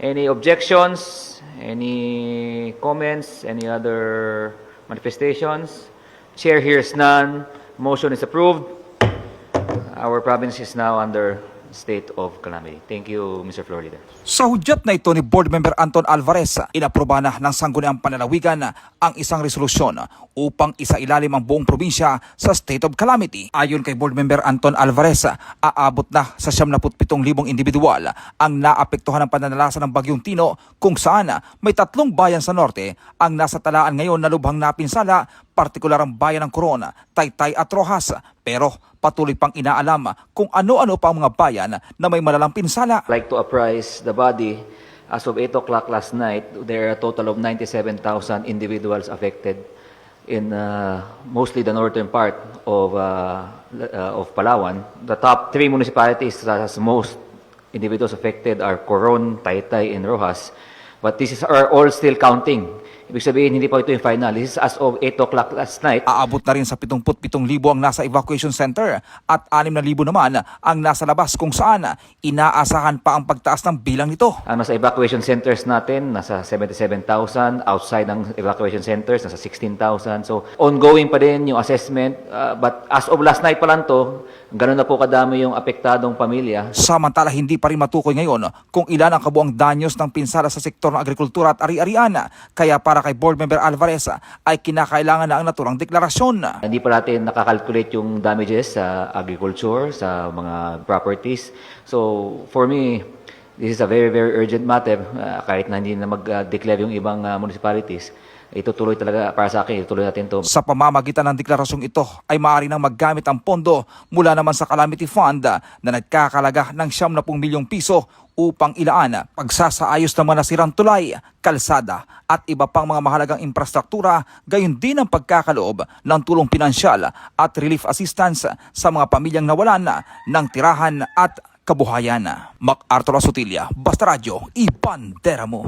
Any objections? Any comments? Any other manifestations? Chair hears none. Motion is approved. Our province is now under state of calamity. Thank you, Mr. Leader. Sa hudyat na ito ni Board Member Anton Alvarez, inaproba na ng Sangguniang Panlalawigan ang isang resolusyon upang isailalim ang buong probinsya sa state of calamity. Ayon kay Board Member Anton Alvarez, aabot na sa 77,000 individual ang naapektuhan ng pananalasa ng Bagyong Tino kung saan may tatlong bayan sa norte ang nasa talaan ngayon na lubhang napinsala, partikular ang bayan ng Corona, Taytay at Rojas. Pero patuloy pang inaalam kung ano-ano pa ang mga bayan na may malalang pinsala. Like to apprise the body, as of 8 o'clock last night, there are a total of 97,000 individuals affected in uh, mostly the northern part of, uh, uh, of Palawan. The top three municipalities that has most individuals affected are Coron, Taytay, and Rojas. But this is are all still counting. Ibig sabihin, hindi pa ito yung final. This is as of 8 o'clock last night. Aabot na rin sa 77,000 ang nasa evacuation center at 6,000 naman ang nasa labas kung saan inaasahan pa ang pagtaas ng bilang nito. Ang nasa evacuation centers natin, nasa 77,000. Outside ng evacuation centers, nasa 16,000. So, ongoing pa din yung assessment. Uh, but as of last night pa lang to, ganun na po kadami yung apektadong pamilya. Samantala hindi pa rin matukoy ngayon kung ilan ang kabuang danyos ng pinsala sa sektor ng agrikultura at ari-arian. Kaya para kay Board Member Alvarez ay kinakailangan na ang naturang deklarasyon. Hindi pa natin nakakalculate yung damages sa agriculture, sa mga properties. So, for me, this is a very, very urgent matter. Uh, kahit na hindi na mag-declare yung ibang uh, municipalities, itutuloy talaga para sa akin, itutuloy natin to. Sa pamamagitan ng deklarasyong ito ay maaari nang maggamit ang pondo mula naman sa Calamity Fund na nagkakalaga ng 70 milyong piso upang ilaan pagsasaayos ng mga nasirang tulay, kalsada at iba pang mga mahalagang infrastruktura, gayon din ang pagkakaloob ng tulong pinansyal at relief assistance sa mga pamilyang nawalan ng tirahan at kabuhayan. MacArthur Asutilla, Basta Radio, Ipandera mo.